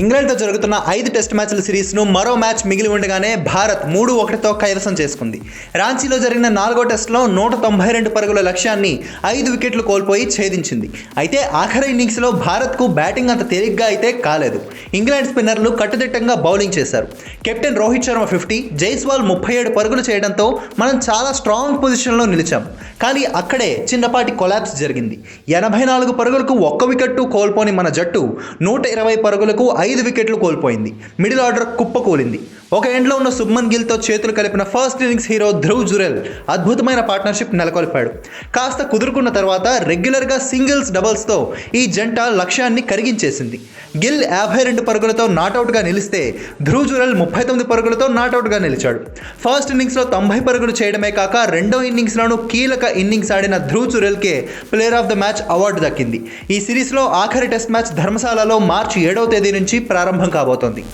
ఇంగ్లాండ్తో జరుగుతున్న ఐదు టెస్ట్ మ్యాచ్ల సిరీస్ను మరో మ్యాచ్ మిగిలి ఉండగానే భారత్ మూడు ఒకటితో కైవసం చేసుకుంది. రాంచీలో జరిగిన నాలుగో టెస్ట్లో నూట తొంభై రెండు పరుగుల లక్ష్యాన్ని ఐదు వికెట్లు కోల్పోయి ఛేదించింది. అయితే ఆఖరి ఇన్నింగ్స్లో భారత్కు బ్యాటింగ్ అంత తేలిగ్గా అయితే కాలేదు. ఇంగ్లాండ్ స్పిన్నర్లు కట్టుదిట్టంగా బౌలింగ్ చేశారు. కెప్టెన్ రోహిత్ శర్మ ఫిఫ్టీ జైస్వాల్ ముప్పై ఏడు పరుగులు చేయడంతో మనం చాలా స్ట్రాంగ్ పొజిషన్లో నిలిచాం. కానీ అక్కడే చిన్నపాటి కొలాప్స్ జరిగింది. ఎనభై నాలుగు పరుగులకు ఒక్క వికెట్టు కోల్పోని మన జట్టు నూట ఇరవై పరుగులకు ఐదు ఐదు వికెట్లు కోల్పోయింది. మిడిల్ ఆర్డర్ కుప్పకూలింది ఒక ఎండ్లో ఉన్న సుబ్మన్ గిల్తో చేతులు కలిపిన first innings hero Dhruv Jurel అద్భుతమైన పార్ట్నర్షిప్ నెలకొల్పాడు. కాస్త కుదురుకున్న తర్వాత రెగ్యులర్గా సింగిల్స్ డబల్స్తో ఈ జంట లక్ష్యాన్ని కరిగించేసింది. గిల్ యాభై రెండు పరుగులతో నాటౌట్గా నిలిస్తే ధ్రువ్ జురెల్ ముప్పై తొమ్మిది పరుగులతో నాటౌట్గా నిలిచాడు. ఫస్ట్ ఇన్నింగ్స్లో తొంభై పరుగులు చేయడమే కాక రెండో ఇన్నింగ్స్లోనూ కీలక ఇన్నింగ్స్ ఆడిన Dhruv జురెల్కే player of the match award దక్కింది. ఈ సిరీస్లో ఆఖరి టెస్ట్ మ్యాచ్ ధర్మశాలలో మార్చి ఏడవ తేదీ నుంచి ప్రారంభం కాబోతోంది.